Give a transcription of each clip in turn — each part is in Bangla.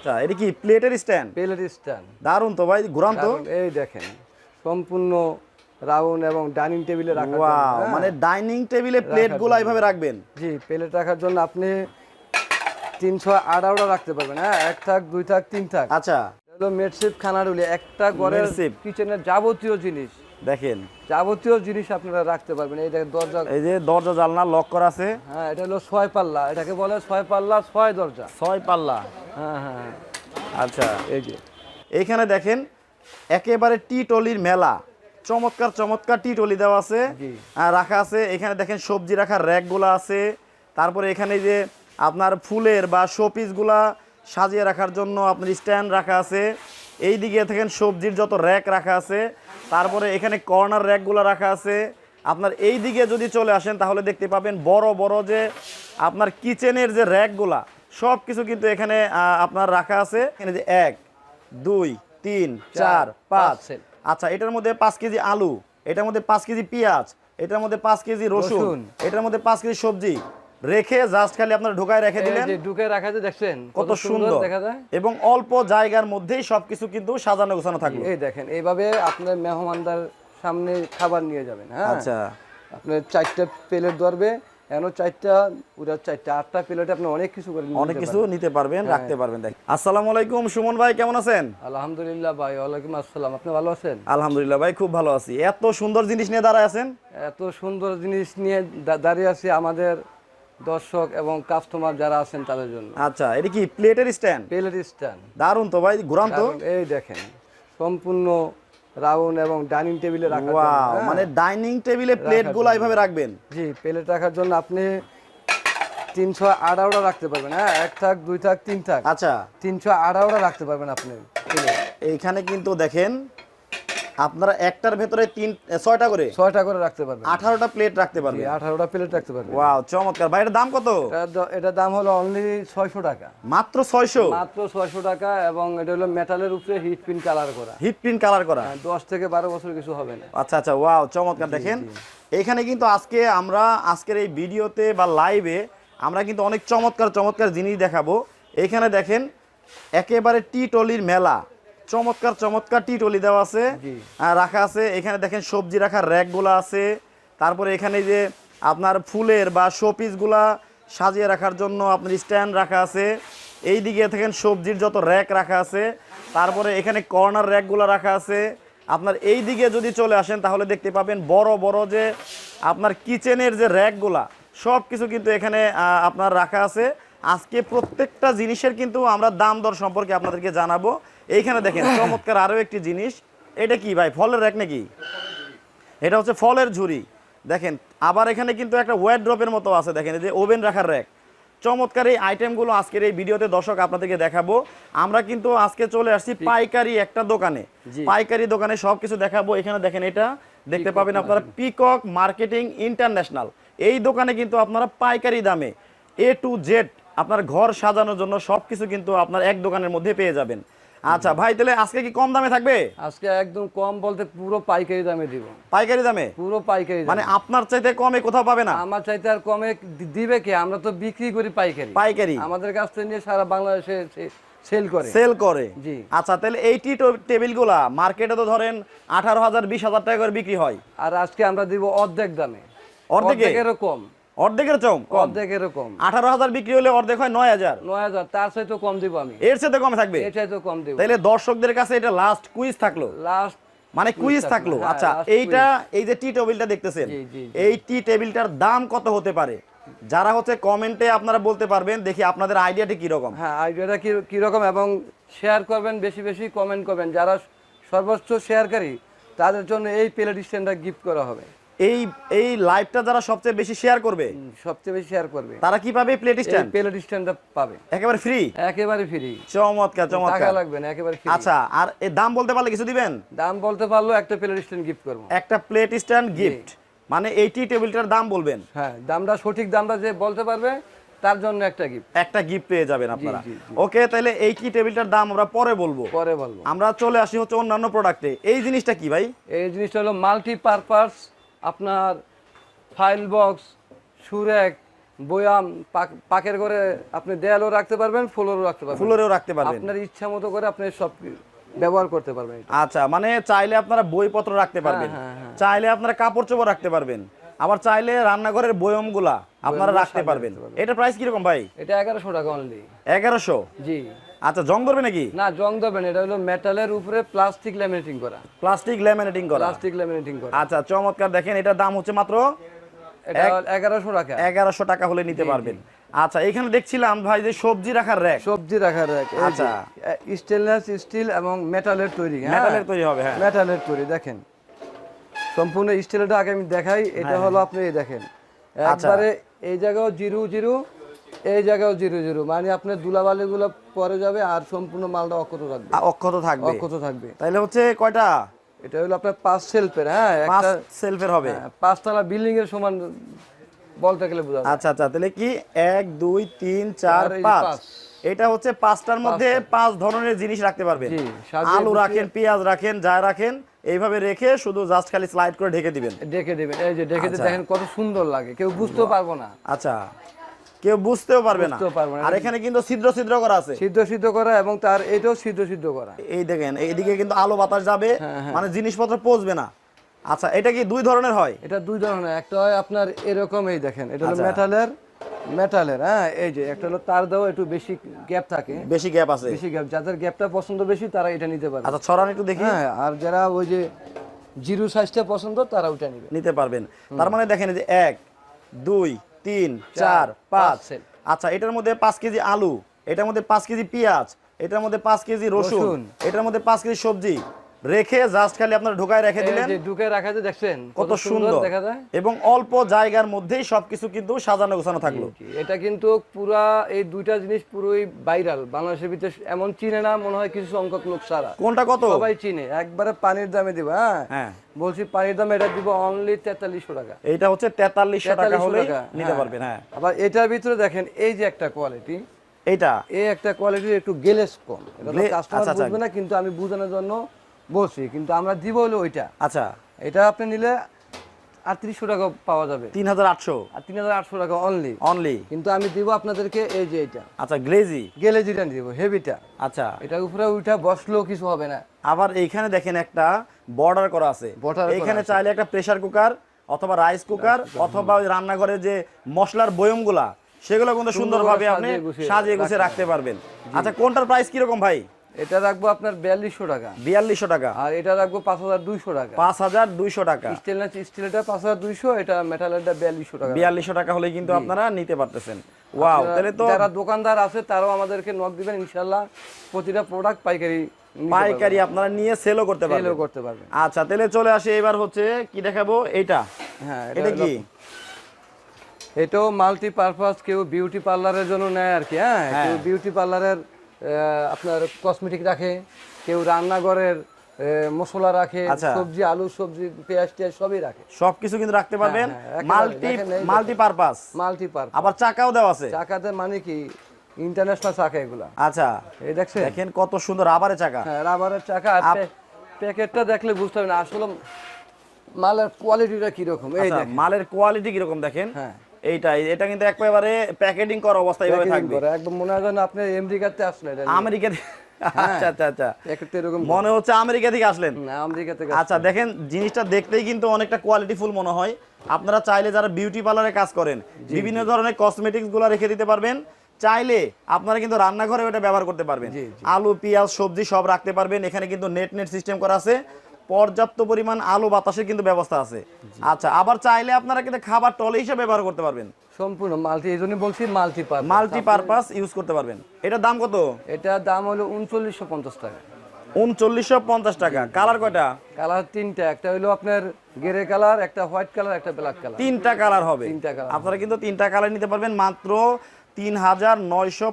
আচ্ছা এটা কি প্লেটের স্ট্যান্ড প্লেট স্ট্যান্ড দারুণ তো ভাই ঘুরান তো। এই দেখেন সম্পূর্ণ রাউন্ড এবং ডাইনিং টেবিলে হ্যাঁ। মানে ডাইনিং টেবিলে প্লেটগুলো। এইভাবে রাখবেন? জি প্লেট রাখার জন্য আপনি তিনশো আড়াওটা রাখতে পারবেন হ্যাঁ। এক থাক দুই থাক তিন থাক। আচ্ছা। হলো মেডশিপ খানারুলি একটা ঘরের। কিচেনের যাবতীয় জিনিস। দেখেন। যাবতীয় জিনিস আপনারা রাখতে পারবেন। এই দেখেন দরজা এই যে দরজা জানলা লক করা আছে। হ্যাঁ এটা হলো ছয় পাল্লা। এটাকে বলে ছয় পাল্লা ছয় দরজা। ছয় পাল্লা। হ্যাঁ হ্যাঁ হ্যাঁ। আচ্ছা এই যে। এইখানে দেখেন একেবারে টি টলির মেলা। চমৎকার চমৎকার টি টলি দেওয়া আছে। আর রাখা আছে। এখানে দেখেন সবজি রাখার র্যাকগুলো আছে। তারপরে এখানে যে আপনার ফুলের বা শোপিসগুলা সাজিয়ে রাখার জন্য আপনার স্ট্যান্ড রাখা আছে। এই দিকে দেখেন সবজির যত র্যাক রাখা আছে তারপরে এখানে কর্নার র্যাকগুলো রাখা আছে। আপনার এই দিকে যদি চলে আসেন তাহলে দেখতে পাবেন বড় বড় যে আপনার কিচেনের যে র্যাকগুলা সব কিছু কিন্তু এখানে আহ, আপনার রাখা আছে। এখানে যে এক দুই তিন চার পাঁচ আচ্ছা এটার মধ্যে পাঁচ কেজি আলু এটার মধ্যে পাঁচ কেজি পেঁয়াজ এটার মধ্যে পাঁচ কেজি রসুন। এটার মধ্যে পাঁচ কেজি সবজি। রেখে জাস্ট খালি আপনার ঢোকায় রেখে দিলেন। যে ঢুকে রাখা দেখছেন কত সুন্দর দেখা যায়। এবং অল্প জায়গার মধ্যেই সবকিছু কিন্তু সাজানো গোছানো থাকল এই দেখেন এইভাবে আপনার মেহমানদার সামনে খাবার নিয়ে যাবেন হ্যাঁ? আচ্ছা। আপনার চারটা প্লেট ধরবে এন চারটা পুরো চারটা আটটা প্লেটে আপনি অনেক কিছু করে নিতে অনেক কিছু পারবেন। নিতে পারবেন হ্যাঁ। রাখতে পারবেন দেখ আসসালামু আলাইকুম সুমন ভাই কেমন আছেন? আলহামদুলিল্লাহ ভাই ওয়ালাইকুম আসসালাম আপনি ভালো আছেন? আলহামদুলিল্লাহ ভাই খুব ভালো আছি। এত সুন্দর জিনিস নিয়ে দাঁড়ায় আছেন? এত সুন্দর জিনিস নিয়ে দাঁড়িয়ে আছি আমাদের দর্শক এবং কাস্টমার যারা আছেন তাদের জন্য। আচ্ছা এটা কি প্লেটের স্ট্যান্ড প্লেটের স্ট্যান্ড দারুণ তো ভাই ঘুরান তো। এই দেখেন সম্পূর্ণ রাউন্ড এবং ডাইনিং টেবিলে জন্য, ওয়াও। মানে ডাইনিং টেবিলে প্লেটগুলো এইভাবে রাখবেন? জি প্লেট রাখার জন্য আপনি তিনশো আড়াওটা রাখতে পারবেন। হ্যাঁ এক থাক দুই থাক তিন থাক। আচ্ছা। তিনশো আড়াওটা রাখতে পারবেন আপনি। এইখানে কিন্তু দেখেন আপনারা একটার ভেতরে তিন ছয়টা করে? ছয়টা করে রাখতে পারবেন। আঠারোটা প্লেট রাখতে পারবেন? আঠারোটা প্লেট রাখতে পারবেন। ওয়াও চমৎকার। ভাই এটার দাম কত? এটার দাম হলো অনলি ছয়শো টাকা। মাত্র ছয়শো? মাত্র ছয়শো টাকা এবং এটা হলো মেটালের উপরে হিট পিন কালার করা। হিট প্রিন্ট কালার করা। হ্যাঁ, দশ থেকে বারো বছর কিছু হবে না। আচ্ছা আচ্ছা ওয়াও চমৎকার। দেখেন এখানে কিন্তু আজকে আমরা আজকের এই ভিডিওতে বা লাইভে আমরা কিন্তু অনেক চমৎকার চমৎকার জিনিস দেখাবো। এখানে দেখেন একেবারে টি টলির মেলা। চমৎকার চমৎকার টি টলি দেওয়া আছে। রাখা আছে। এখানে দেখেন সবজি রাখার র্যাকগুলো আছে। তারপরে এখানে যে আপনার ফুলের বা শোপিসগুলা সাজিয়ে রাখার জন্য আপনার স্ট্যান্ড রাখা আছে। এই দিকে দেখেন সবজির যত র্যাক রাখা আছে। তারপরে এখানে কর্নার র্যাকগুলো রাখা আছে। আপনার এই দিকে যদি চলে আসেন তাহলে দেখতে পাবেন বড় বড় যে আপনার কিচেনের যে র্যাকগুলা সব কিছু কিন্তু এখানে আপনার রাখা আছে। আজকে প্রত্যেকটা জিনিসের কিন্তু আমরা দাম দর সম্পর্কে আপনাদেরকে জানাব। এইখানে দেখেন চমৎকার আরও একটি জিনিস। এটা কি ভাই ফলের র্যাক নাকি? এটা হচ্ছে ফলের ঝুড়ি। দেখেন আবার এখানে কিন্তু একটা ওয়েট ড্রপের মতো আছে দেখেন এই যে ওভেন রাখার র্যাক চমৎকার এই আইটেমগুলো আজকের এই ভিডিওতে দর্শক আপনাদেরকে দেখাবো। আমরা কিন্তু আজকে চলে আসছি পাইকারি একটা দোকানে। পাইকারি দোকানে সব কিছু দেখাবো। এখানে দেখেন এটা দেখতে পাবেন আপনারা পিকক মার্কেটিং ইন্টারন্যাশনাল এই দোকানে কিন্তু আপনারা পাইকারি দামে এ টু জেড আপনার ঘর সাজানোর জন্য সব কিছু কিন্তু আপনার এক দোকানের মধ্যে পেয়ে যাবেন। আচ্ছা ভাই তাহলে আজকে কি কম দামে থাকবে? আজকে একদম কম বলতে পুরো পাইকারি দামে দিব। পাইকারি দামে? পুরো পাইকারি মানে আপনার চাইতে কমে কোথাও পাবে না? আমার চাইতে আর কমে দিবে কি? আমরা তো বিক্রি করি পাইকারি। পাইকারি। আমাদের কাছ থেকে নিয়ে সারা বাংলাদেশে সেল করে। সেল করে। জি। আচ্ছা তাহলে এই টি টেবিলগুলা মার্কেটে তো ধরেন আঠারো হাজার বিশ হাজার টাকা করে বিক্রি হয়। আর আজকে আমরা দিব অর্ধেক দামে। অর্ধেক? অর্ধেকেরও কম। অর্ধেকের চম কম। অর্ধেকেরও কম। আঠারো হাজার বিক্রি হলে অর্ধেক হয় নয় হাজার। নয় হাজার তার চাইতে কম দিব আমি। এর কমে থাকবে? এর চাইতে কম দিব। তাহলে দর্শকদের কাছে এটা লাস্ট কুইজ থাকল। লাস্ট মানে কুইজ থাকল, হ্যাঁ, আচ্ছা এইটা এই যে টি টেবিলটা দেখতেছেন। এই টি টেবিলটার দাম কত হতে পারে? যারা হচ্ছে কমেন্টে আপনারা বলতে পারবেন দেখি আপনাদের আইডিয়াটি কীরকম। হ্যাঁ আইডিয়াটা কি কীরকম এবং শেয়ার করবেন বেশি বেশি কমেন্ট করবেন। যারা সর্বোচ্চ শেয়ারকারী তাদের জন্য এই প্লেট স্ট্যান্ডটা গিফট করা হবে। এই এই লাইভটা যারা সবচেয়ে বেশি শেয়ার করবে? সবচেয়ে বেশি শেয়ার করবে। তারা কি পাবে প্লেট স্ট্যান্ড প্লেট স্ট্যান্ডটা পাবে। একেবারে ফ্রি একেবারে ফ্রি চমৎকার চমৎকার। টাকা লাগবে না একেবারে ফ্রি আচ্ছা আর এই দাম বলতে পারলে কিছু দিবেন? দাম বলতে পারল একটা প্লেট স্ট্যান্ড গিফট করব। একটা প্লেট স্ট্যান্ড গিফট মানে এই টি টেবিলটার দাম বলবেন? হ্যাঁ দামটা সঠিক দামটা যে বলতে পারবে তার জন্য একটা গিফট একটা গিফট পেয়ে যাবেন আপনারা। ওকে তাহলে এই টি টেবিলটার দাম আমরা পরে বলব। পরে বলব। আমরা চলে আসি হচ্ছে অন্যান্য প্রোডাক্টে এই জিনিসটা কি ভাই? এই জিনিসটা হলো মাল্টিপারপাস আপনার ফাইল বক্স সুরেক বয়াম পাকের করে আপনি দেয়ালও রাখতে পারবেন ফুলও রাখতে পারবেন। ফুলেরও রাখতে পারবেন। আপনার ইচ্ছা মতো করে আপনি সব ব্যবহার করতে পারবেন আচ্ছা মানে চাইলে আপনারা বইপত্র রাখতে পারবেন। হ্যাঁ, হ্যাঁ। চাইলে আপনারা কাপড় চোপড় রাখতে পারবেন। আবার চাইলে রান্নাঘরের বয়মগুলা আপনারা রাখতে পারবেন। এটা প্রাইস কীরকম ভাই? এটা এগারোশো টাকা অনলি এগারোশো? জি। আচ্ছা জং ধরবে নাকি? না জং ধরবে না এটা হলো মেটালের উপরে প্লাস্টিক ল্যামিনেটিং করা। প্লাস্টিক ল্যামিনেটিং করা। প্লাস্টিক ল্যামিনেটিং করা। আচ্ছা চমৎকার দেখেন এটার দাম হচ্ছে মাত্র এগারোশো টাকা। এগারোশো টাকা হলে নিতে পারবেন। আচ্ছা এখানে দেখছিলাম ভাই যে সবজি রাখার র্যাক সবজি রাখার এক আচ্ছা। স্টেনলেস স্টিল এবং মেটালের তৈরি হ্যাঁ? মেটালের তৈরি হবে হ্যাঁ। মেটালের তৈরি দেখেন। সম্পূর্ণ স্টিলটা আগে আমি দেখাই এটা হ্যাঁ, হলো আপনি এই দেখেন। একবারে এই জায়গাও জিরো জিরো এই জায়গাও জিরো জিরো। মানে আপনার দুলাবালি গুলো পরে যাবে আর সম্পূর্ণ মালটা অক্ষত থাকবে। অক্ষত থাকবে? অক্ষত থাকবে। তাইলে হচ্ছে কয়টা? এটা হলো আপনার পাঁচ সেলফের হ্যাঁ? পাঁচ সেলফের হবে। হ্যাঁ, পাঁচতলা বিল্ডিং এর সমান বলতে গেলে বোঝা আচ্ছা আচ্ছা তাহলে কি এক দুই তিন চার পাঁচ। এটা হচ্ছে পাঁচটার মধ্যে পাঁচ ধরনের জিনিস রাখতে পারবেন। জি, আলু রাখেন পেঁয়াজ রাখেন যা রাখেন এইভাবে রেখে শুধু জাস্ট খালি স্লাইড করে ঢেকে দিবেন। ডেকে দিবেন। এই যে দিয়ে আচ্ছা। দেখেন কত সুন্দর লাগে কেউ বুঝতেও পারব না। আচ্ছা। কেউ বুঝতেও পারবে না। আর এখানে কিন্তু ছিদ্র ছিদ্র করা আছে। সিদ্ধ সিদ্ধ করা এবং তার এটাও সিদ্ধ সিদ্ধ করা। এই দেখেন এইদিকে কিন্তু আলো বাতাস যাবে হ্যাঁ, মানে জিনিসপত্র পচবে না। আচ্ছা এটা কি দুই ধরনের হয়? এটা দুই ধরনের। একটা হয় আপনার এরকম এই দেখেন এটা হলো আচ্ছা। মেটালের মেটালের হ্যাঁ এই যে একটা হলো তার দেওয়া একটু বেশি গ্যাপ থাকে। বেশি গ্যাপ আছে। বেশি গ্যাপ যাদের গ্যাপটা পছন্দ বেশি তারা এটা নিতে পারে। আচ্ছা ছড়ান একটু দেখি। হ্যাঁ আর যারা ওই যে জিরো সাইজটা পছন্দ তারা ওইটা নিবে। নিতে পারবেন। তার মানে দেখেন এই যে এক দুই তিন চার পাঁচ আচ্ছা এটার মধ্যে পাঁচ কেজি আলু এটার মধ্যে পাঁচ কেজি পেঁয়াজ এটার মধ্যে পাঁচ কেজি রসুন। এটার মধ্যে পাঁচ কেজি সবজি। রেখে জাস্ট খালি আপনারা ঢোকায় রেখে দিলেন। যে ঢুকে রাখা যে দেখছেন কত সুন্দর দেখা যায়। এবং অল্প জায়গার মধ্যেই সবকিছু কিন্তু সাজানো গোছানো থাকল। এটা কিন্তু পুরা এই দুইটা জিনিস পুরোই ভাইরাল বাংলাদেশের ভিতরে এমন চিনে না মনে হয় কিছু সংখ্যক লোক সারা কোনটা কত? সবাই চিনে। একবারে পানির দামে দিব হ্যাঁ? হ্যাঁ। বলছি পানির দাম এটা দিব অনলি তেতাল্লিশশো টাকা। এটা হচ্ছে তেতাল্লিশশো টাকা হলে নিতে হ্যাঁ। পারবেন হ্যাঁ। আবার এটার ভিতরে দেখেন এই যে একটা কোয়ালিটি এটা এই একটা কোয়ালিটির একটু গেলেস কম। এটা কাস্টমার আচ্ছা, আচ্ছা। বুঝবে না কিন্তু আমি বোঝানোর জন্য বলছি কিন্তু আমরা দিব হলো ওইটা। আচ্ছা। এটা আপনি নিলে আটত্রিশশো টাকা পাওয়া যাবে। তিন হাজার আটশো। আর তিন হাজার আটশো টাকা অনলি অনলি কিন্তু আমি দিব আপনাদেরকে এই যে এটা। আচ্ছা গ্লেজি। গেলে যেটা দিব হেভিটা। আচ্ছা। এটার উপরে উঠা বসলেও কিছু হবে না। আবার এইখানে দেখেন একটা বর্ডার করা আছে। করা এইখানে চাইলে একটা প্রেসার কুকার অথবা রাইস কুকার অথবা ওই রান্নাঘরে যে মশলার বয়মগুলা সেগুলো কিন্তু সুন্দরভাবে আপনি সাজিয়ে গুছিয়ে রাখতে পারবেন। আচ্ছা কোনটার প্রাইস কীরকম ভাই? এটা রাখব আপনার বিয়াল্লিশশো টাকা। বিয়াল্লিশশো টাকা। আর এটা রাখব পাঁচ হাজার দুইশো টাকা। পাঁচ হাজার দুইশো টাকা। স্টেনলেস স্টিলটা পাঁচ হাজার দুইশো এটা মেটালেরটা বিয়াল্লিশশো টাকা। বিয়াল্লিশশো টাকা হলে কিন্তু আপনারা নিতে পারতেছেন। ওয়াও তাহলে তো যারা দোকানদার আছে তারাও আমাদেরকে নক দিবেন ইনশাল্লাহ প্রতিটা প্রোডাক্ট পাইকারি পাইকারি আপনারা নিয়ে সেলও করতে পারবেন। সেলও করতে পারবেন। আচ্ছা তাহলে চলে আসে এবার হচ্ছে কি দেখাবো? এটা হ্যাঁ এটা কি? এটাও মাল্টি পারপাস কেউ বিউটি পার্লারের জন্য নেয় আর কি হ্যাঁ হ্যাঁ। কেউ বিউটি পার্লারের আপনার কসমেটিক রাখে কেউ রান্নাঘরের মশলা রাখে আচ্ছা। সবজি আলু সবজি পেঁয়াজ টিয়াজ সবই রাখে। সবকিছু কিন্তু রাখতে পারবেন। হ্যাঁ, একেবারে। Multi multi purpose multi purpose আবার চাকাও দেওয়া আছে। চাকাতে মানে কি? ইন্টারন্যাশনাল চাকা এগুলা। আচ্ছা। এই দেখছেন? দেখেন কত সুন্দর আবারে চাকা। হ্যাঁ রাবারের চাকা। আর আপ- প্যাকেটটা দেখলে বুঝতে হবে না আসলে মালের কোয়ালিটিটা কীরকম। এই আচ্ছা, দেখেন। মালের কোয়ালিটি কীরকম দেখেন? হ্যাঁ। এইটাই এটা কিন্তু একেবারে প্যাকেটিং করা অবস্থায় এইভাবে থাকবে। একদম মনে হয় যেন আপনি আমেরিকাতে আসলেন এটা নিয়ে। আমেরিকা থেকে- আচ্ছা আচ্ছা আচ্ছা। এরকম মনে হচ্ছে আমেরিকা থেকে আসলেন। আমেরিকা থেকে আচ্ছা দেখেন জিনিসটা দেখতেই কিন্তু অনেকটা কোয়ালিটিফুল মনে হয়। আপনারা চাইলে যারা বিউটি পার্লারে কাজ করেন বিভিন্ন ধরনের কসমেটিক্সগুলো রেখে দিতে পারবেন। চাইলে আপনারা কিন্তু রান্নাঘরে ওটা ব্যবহার করতে পারবেন। আলু পেঁয়াজ সবজি সব রাখতে পারবেন। এখানে কিন্তু নেট নেট সিস্টেম করা আছে। পর্যাপ্ত পরিমাণ আলু বাতাসের কিন্তু ব্যবস্থা আছে। আচ্ছা আবার চাইলে আপনারা কিন্তু খাবার টলে হিসেবে ব্যবহার করতে পারবেন। সম্পূর্ণ মাল্টি এই জন্য বলছি মাল্টি মাল্টি পারপাস ইউজ করতে পারবেন। এটার দাম কত? এটার দাম হলো উনচল্লিশশো পঞ্চাশ টাকা। উনচল্লিশশো পঞ্চাশ টাকা। কালার কয়টা? কালার তিনটা। একটা হলো আপনার গ্রে কালার একটা হোয়াইট কালার একটা ব্ল্যাক কালার। তিনটা কালার হবে। তিনটা কালার আপনারা কিন্তু তিনটা কালার নিতে পারবেন। মাত্র তিন হাজার নয়শো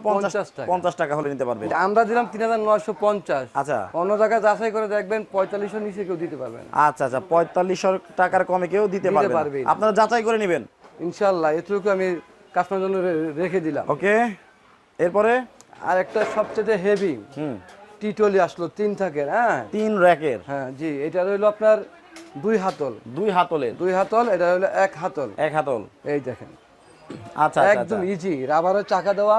পঞ্চাশ টাকা। হলে নিতে পারবেন আমরা দিলাম তিন হাজার নয়শো পঞ্চাশ। আচ্ছা। অন্য জায়গায় যাচাই করে দেখবেন পঁয়তাল্লিশশো নিচে কেউ দিতে পারবেন আচ্ছা আচ্ছা পঁয়তাল্লিশশো টাকার কমে কেউ দিতে পারবে। আপনারা যাচাই করে নেবেন। ইনশাল্লাহ এটুকু আমি কাস্টমার জন্য রেখে দিলাম। ওকে এরপরে? আর একটা সবচেয়ে হেভি হুম। টিটলি আসলো তিন থাকের হ্যাঁ? তিন র্যাকের। হ্যাঁ জি এটা হলো আপনার দুই হাতল। দুই হাতলের। দুই হাতল এটা হলো এক হাতল। এক হাতল। এই দেখেন। আচ্ছা আচ্ছা, একদম আচ্ছা। ইজি রাবারের চাকা দেওয়া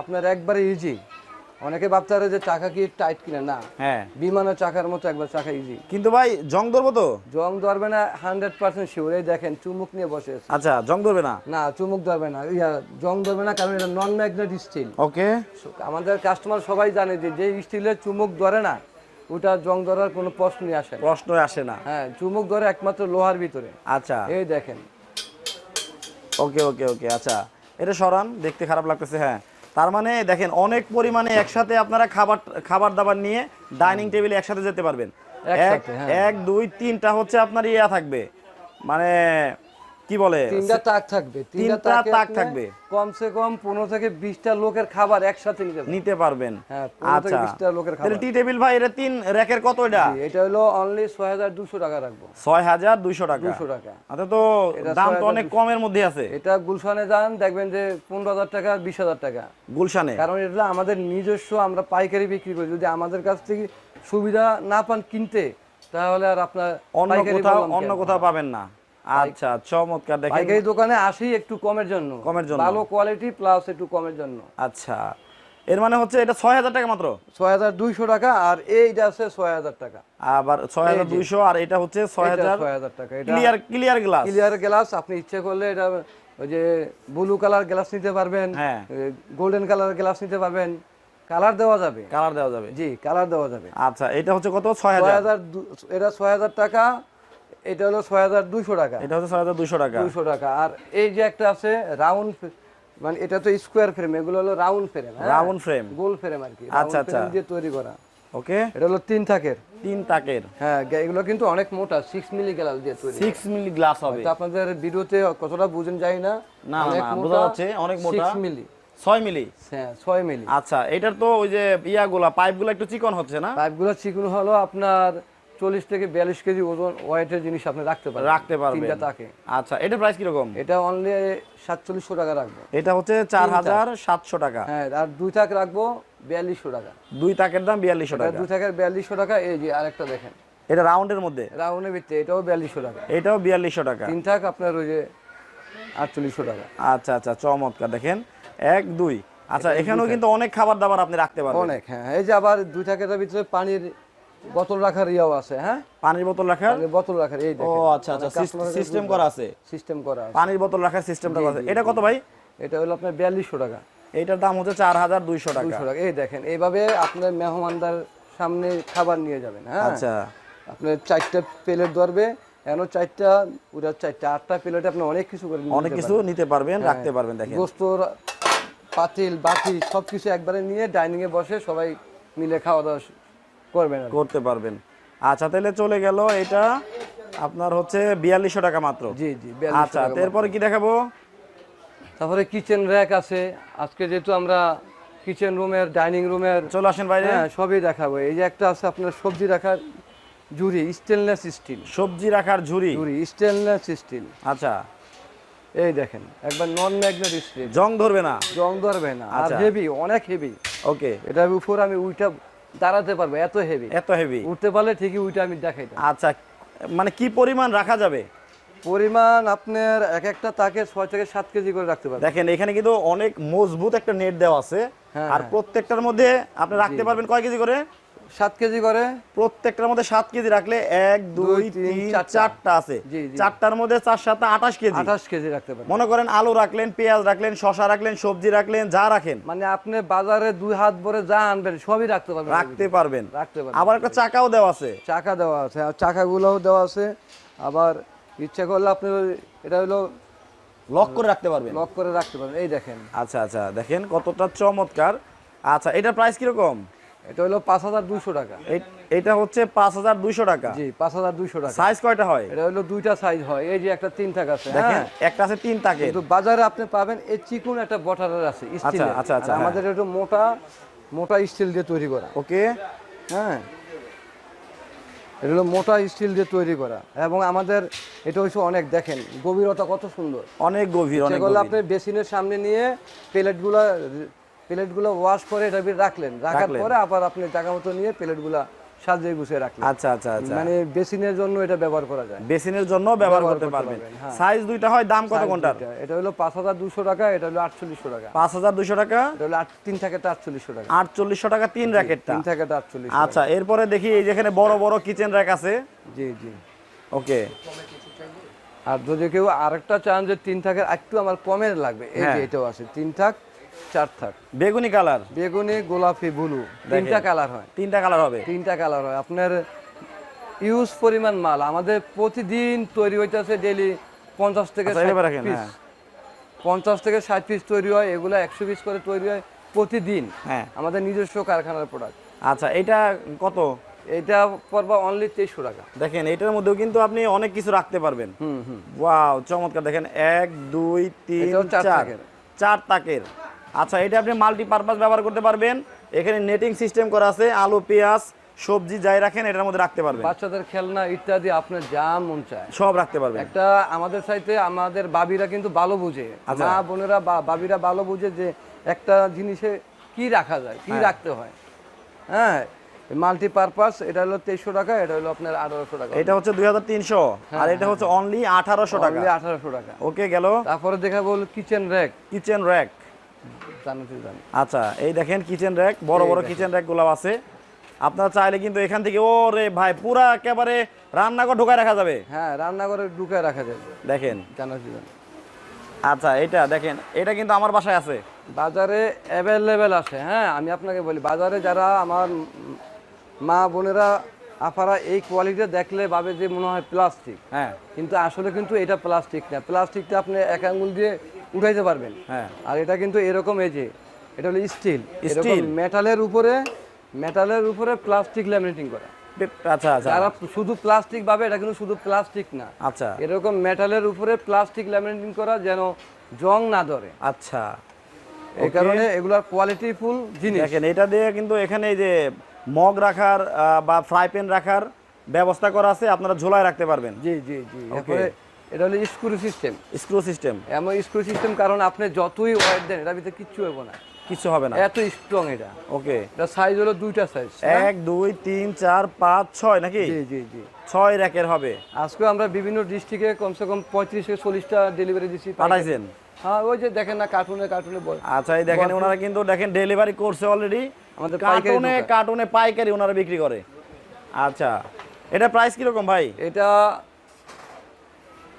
আপনার একবারে ইজি অনেকে ভাবতে পারে যে চাকা কি টাইট কিনা? না। হ্যাঁ। বিমানের চাকার মতো একবার চাকা ইজি কিন্তু ভাই জং ধরবো তো? জং ধরবে না হান্ড্রেড পার্সেন্ট শিওর এই দেখেন চুমুক নিয়ে বসে আছে। আচ্ছা জং ধরবে না? না চুমুক ধরবে না। ইয়া জং ধরবে না কারণ এটা নন ম্যাগনেট স্টিল ওকে আমাদের কাস্টমার সবাই জানে যে যে স্টিলের চুমুক ধরে না ওটা জং ধরার কোনো প্রশ্নই আসে প্রশ্ন আসে না। হ্যাঁ চুমুক ধরে একমাত্র লোহার ভিতরে। আচ্ছা। এই দেখেন ওকে ওকে ওকে আচ্ছা। এটা সরান দেখতে খারাপ লাগতেছে হ্যাঁ। তার মানে দেখেন অনেক পরিমাণে একসাথে আপনারা খাবার খাবার দাবার নিয়ে ডাইনিং টেবিলে একসাথে যেতে পারবেন। এক হ্যাঁ। এক দুই তিনটা হচ্ছে আপনার ইয়া থাকবে। মানে কি বলে? তিনটা তাক থাকবে তিনটা তাক থাকবে। কমসে কম পনেরো থেকে বিশটা লোকের খাবার একসাথে নিতে পারবেন। নিতে পারবেন। হ্যাঁ পনেরো থেকে আচ্ছা। বিশটা লোকের তাহলে খাবার। টি টেবিল ভাই এটা তিন র্যাকের কত এটা? এটা হলো অনলি ছয় হাজার দুশো টাকা রাখব। ছয় হাজার দুইশো টাকা। দুশো টাকা। আচ্ছা তো দাম তো অনেক কমের মধ্যে আছে। এটা গুলশানে যান দেখবেন যে পনেরো হাজার টাকা বিশ হাজার টাকা। গুলশানে? কারণ এটা আমাদের নিজস্ব আমরা পাইকারি বিক্রি করি। যদি আমাদের কাছ থেকে সুবিধা না পান কিনতে তাহলে আর আপনার অন্য কোথাও অন্য কোথাও পাবেন না। আচ্ছা চমৎকার। দেখেন পাইকারি দোকানে আসি একটু কমের জন্য। কমের জন্য। ভালো কোয়ালিটি প্লাস একটু কমের জন্য। আচ্ছা। এর মানে হচ্ছে এটা ছয় হাজার টাকা মাত্র? ছয় হাজার দুইশো টাকা আর এইটা আছে ছয় হাজার টাকা। আবার ছয় হাজার দুইশো আর এটা হচ্ছে ছয় হাজার ছয় হাজার টাকা। এটা clear clear glass clear glass আপনি ইচ্ছে করলে এটা ওই যে ব্লু কালার গ্লাস নিতে পারবেন হ্যাঁ। গোল্ডেন কালার গ্লাস নিতে পারবেন। কালার দেওয়া যাবে। কালার দেওয়া যাবে। জি কালার দেওয়া যাবে। আচ্ছা এটা হচ্ছে কত? ছয় ছয় হাজার হাজার দু- এটা ছয় হাজার টাকা এটা হলো ছয় হাজার দুইশো টাকা। এটা হচ্ছে ছয় হাজার দুইশো টাকা। দুইশো টাকা। আর এই যে একটা আছে রাউন্ড মানে এটা তো স্কোয়ার ফ্রেম এগুলো হলো রাউন্ড ফ্রেম রাউন্ড ফ্রেম গোল ফ্রেম আর কি। আচ্ছা, আচ্ছা। দিয়ে তৈরি করা। ওকে। এটা হলো তিন তিন তাকের হ্যাঁ এগুলো কিন্তু অনেক মোটা মিলি গ্লাস দিয়ে তৈরি মিলি গ্লাস হবে। আপনাদের ভিডিওতে কতটা বুঝেন যাই না না, অনেক মোটা, যাচ্ছে, অনেক মোটা। মিলি ছয় মিলি হ্যাঁ ছয় মিলি আচ্ছা এটার তো ওই যে ইয়াগুলা পাইপগুলো একটু চিকন হচ্ছে না? পাইপগুলো চিকুন হলো আপনার চল্লিশ থেকে বিয়াল্লিশ কেজি ওজন ওয়েটের জিনিস আপনি রাখতে পারেন রাখতে পারবেন। তিনটা তাকে। আচ্ছা এটা প্রাইস কীরকম? এটা অনলি সাতচল্লিশশো টাকা রাখব। এটা হচ্ছে চার হাজার সাতশো টাকা। হ্যাঁ আর দুই থাক রাখব বিয়াল্লিশশো টাকা। দুই তাকের দাম বিয়াল্লিশশো টাকা। দুই থাকের বিয়াল্লিশশো টাকা এই যে আরেকটা দেখেন। এটা রাউন্ডের মধ্যে? রাউন্ডের ভিত্তি এটাও বিয়াল্লিশশো টাকা। এটাও বিয়াল্লিশশো টাকা। তিন থাক আপনার ওই যে আটচল্লিশশো টাকা। আচ্ছা আচ্ছা চমৎকার দেখেন। এক দুই। আচ্ছা এখানেও কিন্তু অনেক খাবার দাবার আপনি রাখতে পারবেন। অনেক হ্যাঁ। এই যে আবার দুই থাকের ভিতরে পানির বোতল রাখার ইয়াও আছে হ্যাঁ? পানির বোতল রাখার? বোতল রাখার এই ও আচ্ছা আচ্ছা সিস্টেম করা আছে। সিস্টেম করা আছে। পানির বোতল রাখার সিস্টেমটা আছে। এটা কত ভাই? এটা হলো আপনার বিয়াল্লিশশো টাকা। এইটার দাম হচ্ছে টাকা। এই দেখেন এইভাবে আপনার মেহমানদার সামনে খাবার নিয়ে যাবেন হ্যাঁ? আচ্ছা। আপনার চারটা প্লেট ধরবে এন চারটা চারটা আটটা প্লেটে আপনি অনেক কিছু করে অনেক কিছু নিতে পারবেন রাখতে পারবেন দেখেন। গোস্ত পাতিল বাটি সব কিছু একবারে নিয়ে ডাইনিং এ বসে সবাই মিলে খাওয়া দাওয়া করবেন করতে পারবেন। আচ্ছা তাহলে চলে গেল এটা আপনার হচ্ছে বিয়াল্লিশশো টাকা মাত্র। জি জি আচ্ছা। এরপরে কি দেখাবো? তারপরে কিচেন র্যাক আছে। আজকে যেহেতু আমরা কিচেন রুমের ডাইনিং রুমের চলে আসেন বাইরে। হ্যাঁ সবই দেখাবো। এই যে একটা আছে আপনার সবজি রাখার ঝুড়ি স্টেনলেস স্টিল সবজি রাখার ঝুড়ি? ঝুড়ি স্টেনলেস স্টিল আচ্ছা। এই দেখেন একবার নন ম্যাগনেট স্টিল জং ধরবে না। জং ধরবে না। আর আচ্ছা। হেভি অনেক হেভি ওকে এটার উপর আমি উইটা দাঁড়াতে পারবে এত হেভি এত হেভি উঠতে পারলে ঠিকই ওইটা আমি দেখাই আচ্ছা মানে কি পরিমাণ রাখা যাবে? পরিমাণ আপনার এক একটা তাকে ছয় থেকে সাত কেজি করে রাখতে পারবেন দেখেন এখানে কিন্তু অনেক মজবুত একটা নেট দেওয়া আছে। হ্যাঁ, আর হ্যাঁ। প্রত্যেকটার মধ্যে আপনি রাখতে পারবেন কয় কেজি করে? সাত কেজি করে? প্রত্যেকটার মধ্যে সাত কেজি রাখলে এক দুই দুই, তিন, তিন চারটা। চারটা আছে। চারটার মধ্যে চার সাতটা আঠাশ কেজি। আঠাশ কেজি রাখতে পারবেন। মনে করেন আলু রাখলেন পেঁয়াজ রাখলেন শশা রাখলেন সবজি রাখলেন যা রাখেন। মানে আপনি বাজারে দুই হাত ভরে যা আনবেন সবই রাখতে পারবেন। রাখতে পারবেন। রাখতে পারবেন। আবার একটা চাকাও দেওয়া আছে। চাকা দেওয়া আছে আর চাকাগুলোও দেওয়া আছে। আবার ইচ্ছা করলে আপনি এটা হলো লক করে রাখতে পারবেন। লক করে রাখতে পারবেন। এই দেখেন। আচ্ছা আচ্ছা দেখেন কতটা চমৎকার। আচ্ছা এটার প্রাইস কীরকম? এটা হলো পাঁচ হাজার দুইশো টাকা। এটা হচ্ছে পাঁচ হাজার দুইশো টাকা। জি পাঁচ হাজার দুইশো টাকা। সাইজ কয়টা হয়? এটা হলো দুইটা সাইজ হয়। এই যে একটা তিন থাক আছে দেখেন হ্যাঁ? একটা আছে তিন তাকে। কিন্তু বাজারে আপনি পাবেন এই চিকুন একটা বটারের আছে স্টিলের আচ্ছা, আচ্ছা, আমাদের একটু মোটা মোটা স্টিল দিয়ে তৈরি করা। ওকে। হ্যাঁ? এটা হলো মোটা স্টিল দিয়ে তৈরি করা। এবং আমাদের এটা হচ্ছে অনেক দেখেন গভীরতা কত সুন্দর। অনেক গভীর অনেক। আপনি বেসিনের সামনে নিয়ে প্লেটগুলো প্লেটগুলো ওয়াশ করে এটা রাখলেন। রাখার পরে আবার আপনি জায়গা মতো নিয়ে প্লেটগুলা সাজিয়ে গুছিয়ে রাখলে আচ্ছা আচ্ছা আচ্ছা। মানে বেসিনের জন্য এটা ব্যবহার করা যায়। বেসিনের জন্য ব্যবহার করতে পারবেন। পারবেন, হ্যাঁ। সাইজ দুইটা হয় দাম কত কোনটার? এটা হলো পাঁচ হাজার দুশো টাকা এটা হলো আটচল্লিশশো টাকা। পাঁচ হাজার দুশো টাকা? এটা হলো থেকে আটচল্লিশশো টাকা। আটচল্লিশশো টাকা তিন র্যাকেটটা তিন থেকে আটচল্লিশ আচ্ছা এরপরে দেখি এই যেখানে বড় বড় কিচেন র্যাক আছে। জি জি। ওকে। আর যদি কেউ আরেকটা চান যে তিন থাকের একটু আমার কমের লাগবে। এই যে হ্যাঁ। এটাও আছে তিন থাক চার থাক বেগুনি কালার। বেগুনি গোলাপি ব্লু। তিনটা কালার হয়। তিনটা কালার হবে। তিনটা কালার হয়। আপনার ইউজ পরিমাণ মাল। আমাদের প্রতিদিন তৈরি হইতেছে ডেলি পঞ্চাশ থেকে আচ্ছা, 60 এভাবে রাখেন, হ্যাঁ। পঞ্চাশ থেকে ষাট পিস তৈরি হয়। এগুলো একশো পিস করে তৈরি হয় প্রতিদিন। হ্যাঁ। আমাদের নিজস্ব কারখানার প্রোডাক্ট আচ্ছা এটা কত? এটা পড়বা অনলি তেইশশো টাকা। দেখেন এটার মধ্যেও কিন্তু আপনি অনেক কিছু রাখতে পারবেন। হুম হুম। ওয়াও চমৎকার। দেখেন এক দুই তিন চার চার তাকের। আচ্ছা এটা আপনি মাল্টিপারপাস ব্যবহার করতে পারবেন। এখানে নেটিং সিস্টেম করা আছে আলু পেঁয়াজ সবজি যাই রাখেন এটার মধ্যে রাখতে পারবেন। বাচ্চাদের খেলনা ইত্যাদি আপনার যা মন চায়। সব রাখতে পারবেন। একটা আমাদের সাইতে আমাদের বাবিরা কিন্তু ভালো বুঝে। আচ্ছা। মা বোনেরা বা বাবিরা ভালো বুঝে যে একটা জিনিসে কি রাখা যায় কি রাখতে হয়। হ্যাঁ মাল্টিপারপাস এটা হলো তেইশশো টাকা এটা হলো আপনার আঠারোশো টাকা। এটা হচ্ছে দুই হাজার তিনশো আর এটা হচ্ছে অনলি আঠারোশো টাকা। আঠারোশো টাকা। ওকে গেল। তারপরে দেখা বল কিচেন র্যাক কিচেন র্যাক আচ্ছা এই দেখেন কিচেন র্যাক বড় বড় কিচেন র্যাকগুলো আছে। আপনারা চাইলে কিন্তু এখান থেকে ও রে ভাই পুরা একেবারে রান্নাঘর ঢোকায় রাখা যাবে। হ্যাঁ রান্নাঘরে ঢুকায় রাখা যাবে। দেখেন। আচ্ছা এটা দেখেন এটা কিন্তু আমার বাসায় আছে। বাজারে অ্যাভেলেবেল আছে হ্যাঁ আমি আপনাকে বলি বাজারে যারা আমার মা বোনেরা আপারা এই কোয়ালিটি দেখলে ভাবে যে মনে হয় প্লাস্টিক হ্যাঁ। কিন্তু আসলে কিন্তু এটা প্লাস্টিক না। প্লাস্টিকটা আপনি এক আঙ্গুল দিয়ে উঠাইতে পারবেন। হ্যাঁ। আর এটা কিন্তু এরকম এই যে এটা হলো স্টিল। স্টিল। মেটালের উপরে মেটালের উপরে প্লাস্টিক ল্যামিনেটিং করা। আচ্ছা আচ্ছা। যারা শুধু প্লাস্টিক ভাবে এটা কিন্তু শুধু প্লাস্টিক না। আচ্ছা। এরকম মেটালের উপরে প্লাস্টিক ল্যামিনেটিং করা যেন জং না ধরে। আচ্ছা। এই কারণে এগুলার কোয়ালিটি ফুল জিনিস। দেখেন এটা দিয়ে কিন্তু এখানে এই যে মগ রাখার বা ফ্রাই প্যান রাখার ব্যবস্থা করা আছে আপনারা ঝোলায় রাখতে পারবেন। জি জি জি। এটা হলো স্ক্রু সিস্টেম স্ক্রু সিস্টেম এমন স্ক্রু সিস্টেম কারণ আপনি যতই ওয়েট দেন এটার ভিতরে কিচ্ছু হবে না। কিছু হবে না। এত স্ট্রং এটা। ওকে এটা সাইজ হলো দুইটা সাইজ এক দুই তিন চার পাঁচ ছয় নাকি? জি জি জি। ছয় র্যাকের হবে। আজকে আমরা বিভিন্ন ডিস্ট্রিক্টে কমসে কম পঁয়ত্রিশ থেকে চল্লিশটা ডেলিভারি দিচ্ছি পাঠাইছেন? হ্যাঁ ওই যে দেখেন না কার্টুনে কার্টুনে বল। আচ্ছা এই দেখেন ওনারা কিন্তু দেখেন ডেলিভারি করছে অলরেডি আমাদের কার্টুনে কার্টুনে পাইকারি ওনারা বিক্রি করে। আচ্ছা এটা প্রাইস কীরকম ভাই? এটা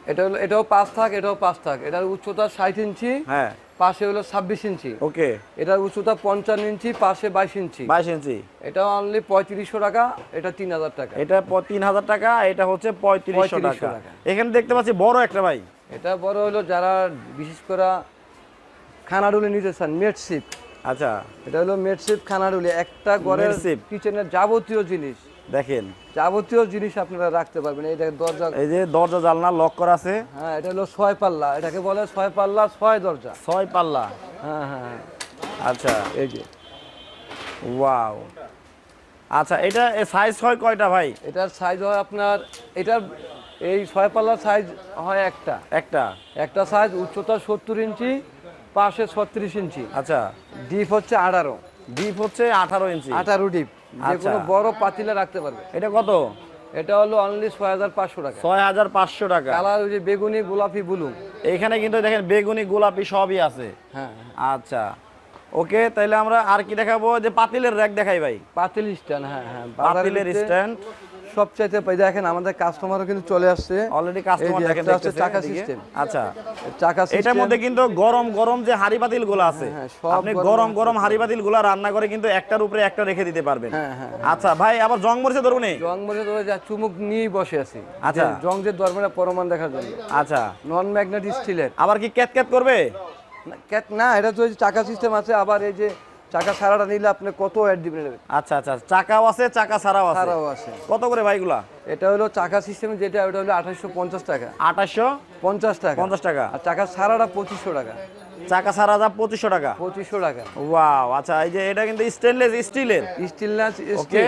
এটা হলো এটাও পাঁচ থাক এটাও পাঁচ থাক। এটার উচ্চতা ষাট ইঞ্চি হ্যাঁ। পাশে হলো ছাব্বিশ ইঞ্চি। ওকে। এটার উচ্চতা পঞ্চান্ন ইঞ্চি পাশে বাইশ ইঞ্চি। বাইশ ইঞ্চি। এটা অনলি পঁয়ত্রিশশো টাকা এটা তিন হাজার টাকা। এটা তিন হাজার টাকা এটা হচ্ছে পঁয়ত্রিশশো টাকা। এখানে দেখতে পাচ্ছি বড় একটা ভাই। এটা বড় হলো যারা বিশেষ করে খানাডুলি নিতে চান মেডশিপ। আচ্ছা। এটা হলো মেডশিপ খানাডুলি। একটা ঘরের। কিচেনের যাবতীয় জিনিস। দেখেন। যাবতীয় জিনিস আপনারা রাখতে পারবেন। এই দেখেন দরজা এই যে দরজা জালনা লক করা আছে। হ্যাঁ এটা হলো ছয় পাল্লা। এটাকে বলে ছয় পাল্লা ছয় দরজা। ছয় পাল্লা? হ্যাঁ হ্যাঁ হ্যাঁ। আচ্ছা। এই যে। ওয়াও। আচ্ছা এটা সাইজ হয় কয়টা ভাই? এটার সাইজ হয় আপনার এটার এই ছয় পাল্লার সাইজ হয় একটা। একটা? একটা সাইজ উচ্চতা সত্তর ইঞ্চি পাশে ছত্রিশ ইঞ্চি। আচ্ছা। ডিপ হচ্ছে আঠারো। ডিপ হচ্ছে আঠারো ইঞ্চি। আঠারো ডিপ যে আচ্ছা। কোনো বড় পাতিলে রাখতে পারবে। এটা কত? এটা হলো অনলি ছয় হাজার পাঁচশো টাকা। ছয় হাজার পাঁচশো টাকা। কালার ওই যে বেগুনি গোলাপি ব্লু এখানে কিন্তু দেখেন বেগুনি গোলাপি সবই আছে। হ্যাঁ আচ্ছা। ওকে তাহলে আমরা আর কি দেখাবো? যে পাতিলের র্যাক দেখাই ভাই। পাতিল স্ট্যান্ড হ্যাঁ হ্যাঁ। পাতিলের ভিতরে সবচাইতে পাই দেখেন আমাদের কাস্টমারও কিন্তু চলে আসছে। অলরেডি কাস্টমার দেখেন দেখতেছে চাকা system। আচ্ছা। চাকা এটার মধ্যে কিন্তু গরম গরম যে হাড়ি পাতিলগুলো আছে হ্যাঁ, আপনি গরম গরম হাড়ি পাতিলগুলা রান্না করে কিন্তু একটার উপরে একটা রেখে দিতে পারবেন। হ্যাঁ হ্যাঁ আচ্ছা ভাই আবার জং মরিচে ধরুন জং মরে তো যা চুমুক নিয়েই বসে আছি। আচ্ছা। জং যে ধর্মের পরমান দেখার জন্য। আচ্ছা। নন ম্যাগনেট স্টিলের আবার কি ক্যাট ক্যাট করবে? না এটা তো চাকা সিস্টেম আছে আবার এই যে চাকা সারাটা নিলে আপনি কত অ্যাড দিবেন এর? আচ্ছা আচ্ছা চাকাও আছে চাকা ছাড়াও আছে। সারাও আছে। কত করে ভাইগুলা এটা হলো চাকা সিস্টেম যেটা ওটা হলো আঠাশশো পঞ্চাশ টাকা। আঠাশশো পঞ্চাশ টাকা। পঞ্চাশ টাকা। আর চাকা সারাটা পঁচিশশো টাকা। চাকা ছাড়া যা পঁচিশশো টাকা। পঁচিশশো টাকা। ওয়াও আচ্ছা এই যে এটা কিন্তু স্টেনলেস স্টিলের স্টিল না স্টিল।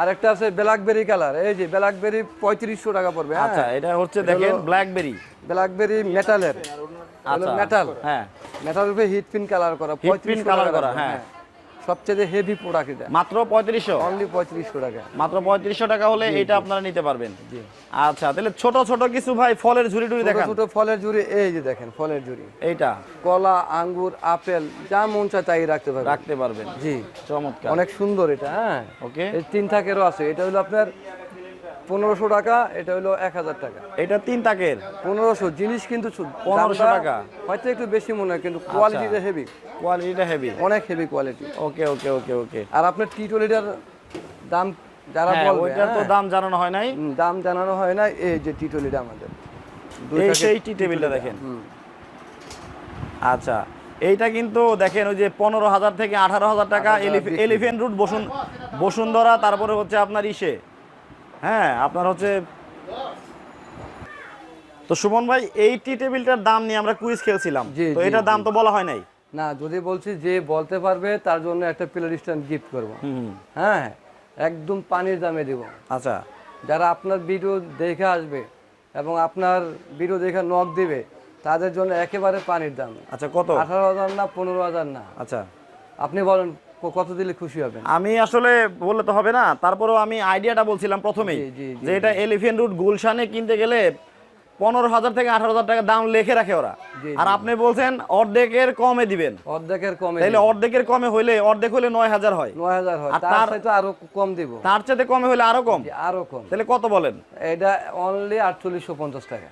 আর একটা আছে ব্ল্যাকবেরি কালার এই যে ব্ল্যাকবেরি পঁয়ত্রিশশো টাকা পড়বে হ্যাঁ? আচ্ছা এটা হচ্ছে দেখেন ব্ল্যাকবেরি ব্ল্যাকবেরি মেটালের আচ্ছা মেটাল হ্যাঁ। মেটাল রূপে হিট পিন কালার করা পিন কালার করা হ্যাঁ। সবচেয়ে হেভি প্রোডাক্ট এটা। মাত্র পঁয়ত্রিশশো? অনলি পঁয়ত্রিশশো টাকা। মাত্র পঁয়ত্রিশশো টাকা হলে এটা আপনারা নিতে পারবেন। জি। আচ্ছা তাহলে ছোট ছোট কিছু ভাই ফলের ঝুড়ি টুড়ি দেখান। ছোট ফলের জুড়ি এই যে দেখেন ফলের জুড়ি এইটা? কলা আঙ্গুর আপেল যা মন চায় তাই রাখতে পারবেন। রাখতে পারবেন। জি। চমৎকার। অনেক সুন্দর এটা হ্যাঁ। ওকে এই তিন থাকেরও আছে। এটা হলো আপনার পনেরোশো টাকা এটা হলো এক হাজার টাকা। এটা তিন তাকের? পনেরোশো জিনিস কিন্তু পনেরোশো টাকা। হয়তো একটু বেশি মনে হয় কিন্তু কোয়ালিটিটা হেভি কোয়ালিটিটা হেভি অনেক হেভি কোয়ালিটি ওকে ওকে ওকে ওকে আর আপনার টি টোয়েন্টিটার দাম যারা হ্যাঁ ওইটার তো হ্যাঁ, দাম জানানো হয় নাই। দাম জানানো হয় না এই যে টি টোয়েন্টিটা আমাদের এই সেই টি টেবিলটা দেখেন। আচ্ছা এইটা কিন্তু দেখেন ওই যে পনেরো হাজার থেকে আঠারো হাজার টাকা এলিফেন্ট রুট বসুন বসুন্ধরা তারপরে হচ্ছে আপনার ইসে। হ্যাঁ আপনার হচ্ছে তো সুমন ভাই এই টি টেবিলটার দাম নিয়ে আমরা কুইজ খেলছিলাম। তো জি, এটার দাম তো বলা হয় নাই। না যদি বলছি যে বলতে পারবে তার জন্য একটা প্লেট স্ট্যান্ড গিফট করব। হ্যাঁ একদম পানির দামে দিব। আচ্ছা। যারা আপনার ভিডিও দেখে আসবে এবং আপনার ভিডিও দেখে নক দিবে তাদের জন্য একেবারে পানির দাম। আচ্ছা কত? আঠারো হাজার না পনেরো হাজার না। আচ্ছা। আপনি বলেন কত দিলে খুশি হবেন? আমি আসলে বললে তো হবে না তারপরেও আমি আইডিয়াটা বলছিলাম প্রথমেই যে এটা এলিফেন্ট রুট গুলশানে কিনতে গেলে পনেরো হাজার থেকে আঠারো হাজার টাকা দাম লেখে রাখে ওরা। আর আপনি বলছেন অর্ধেকের কমে দিবেন। অর্ধেকের কমে তাইলে অর্ধেকের কমে হইলে অর্ধেক হইলে নয় হাজার হয়। নয় হাজার হয়। আর তার তার- সাথে আরও কম দিব। তার চাইতে কমে হইলে আরও কম। আরও কম। তাহলে কত বলেন? এটা অনলি আটচল্লিশশো পঞ্চাশ টাকা।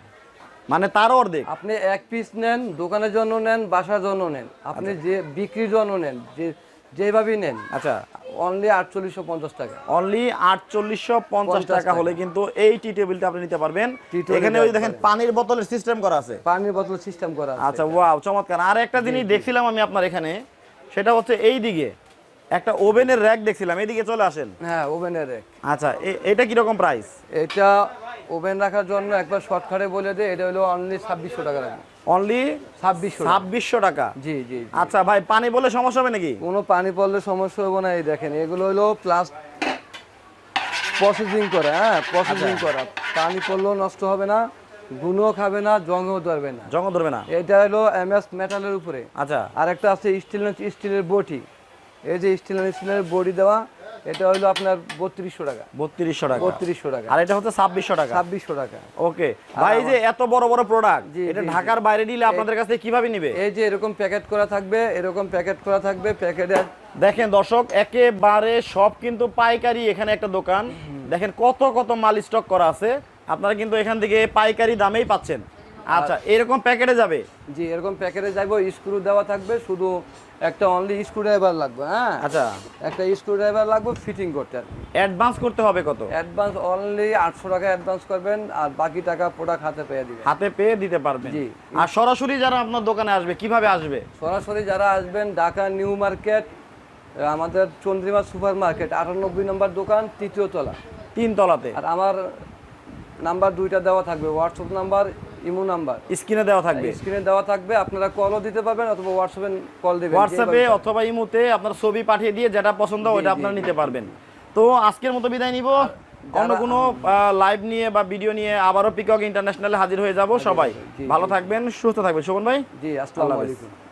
মানে তারও অর্ধেক। আপনি এক পিস নেন দোকানের জন্য নেন বাসার জন্য নেন। আপনি যে বিক্রির জন্য নেন যে যেভাবেই নেন আচ্ছা অনলি আটচল্লিশশো পঞ্চাশ টাকা। অনলি আটচল্লিশশো পঞ্চাশ টাকা হলে কিন্তু এই টি টেবিলটা আপনি নিতে পারবেন। এখানে ওই দেখেন পানির বোতলের সিস্টেম করা আছে। পানির বোতল সিস্টেম করা আচ্ছা ওয়াও চমৎকার। আর একটা জিনিস দেখছিলাম আমি আপনার এখানে সেটা হচ্ছে এই দিকে। একটা ওভেনের র্যাক দেখছিলাম এইদিকে চলে আসেন। হ্যাঁ ওভেনের রেক আচ্ছা এটা কীরকম প্রাইস এটা ওভেন রাখার জন্য একবার শর্টকাটে বলে দে এটা হলো অনলি ছাব্বিশশো টাকা লাগবে অনলি ছাব্বিশশো ছাব্বিশশো টাকা? জি জি। আচ্ছা ভাই পানি বলে সমস্যা হবে নাকি? কোনো পানি পড়লে সমস্যা হবে না এই দেখেন এগুলো হলো প্লাস প্রসেসিং করা হ্যাঁ প্রসেসিং করা। পানি পড়লেও নষ্ট হবে না গুণও খাবে না জংও ধরবে না। জঙ্গ ধরবে না? এটা হলো এম এস মেটালের উপরে। আচ্ছা। আর একটা আছে স্টিল স্টিলের বটি। এই যে স্টিল স্টিলের বডি দেওয়া এটা হলো আপনার বত্রিশশো টাকা। বত্রিশশো টাকা। বত্রিশশো টাকা। আর এটা হচ্ছে ছাব্বিশশো টাকা। ছাব্বিশশো টাকা। ওকে। ভাই যে এত বড় বড় প্রোডাক্ট এটা ঢাকার বাইরে নিলে আপনাদের কাছ কীভাবে নিবে? এই যে এরকম প্যাকেট করা থাকবে এরকম প্যাকেট করা থাকবে প্যাকেটের দেখেন দর্শক একেবারে সব কিন্তু পাইকারি এখানে একটা দোকান। দেখেন কত কত মাল স্টক করা আছে। আপনারা কিন্তু এখান থেকে পাইকারি দামেই পাচ্ছেন। আচ্ছা এরকম প্যাকেটে যাবে? জি এরকম প্যাকেটে যাইবো স্ক্রু দেওয়া থাকবে শুধু একটা অনলি স্ক্রু ড্রাইভার লাগবে হ্যাঁ? আচ্ছা। একটা স্ক্রু ড্রাইভার লাগবে ফিটিং করতে আর অ্যাডভান্স করতে হবে কত? অ্যাডভান্স অনলি আটশো টাকা অ্যাডভান্স করবেন আর বাকি টাকা প্রোডাক্ট হাতে পেয়ে দিবেন। হাতে পেয়ে দিতে পারবেন। জি। আর সরাসরি যারা আপনার দোকানে আসবে কীভাবে আসবে? সরাসরি যারা আসবেন ঢাকা নিউ মার্কেট আমাদের চন্দ্রিমা সুপার মার্কেট আটানব্বই নম্বর দোকান তৃতীয় তলা। তিন তলাতে। আর আমার নাম্বার দুইটা দেওয়া থাকবে হোয়াটসঅ্যাপ নাম্বার ইমো নাম্বার। স্ক্রিনে দেওয়া থাকবে। স্ক্রিনে দেওয়া থাকবে আপনারা কলও দিতে পারবেন অথবা হোয়াটসঅ্যাপে কল দিবেন হোয়াটসঅ্যাপে অথবা ইমোতে আপনার ছবি পাঠিয়ে দিয়ে যেটা পছন্দ ওটা আপনারা নিতে পারবেন। তো আজকের মতো বিদায় নিব। অন্য কোনো লাইভ নিয়ে বা ভিডিও নিয়ে আবারও পিকক ইন্টারন্যাশনালে হাজির হয়ে যাব সবাই। ভালো থাকবেন সুস্থ থাকবেন। শোভন ভাই জি আসসালামু আলাইকুম।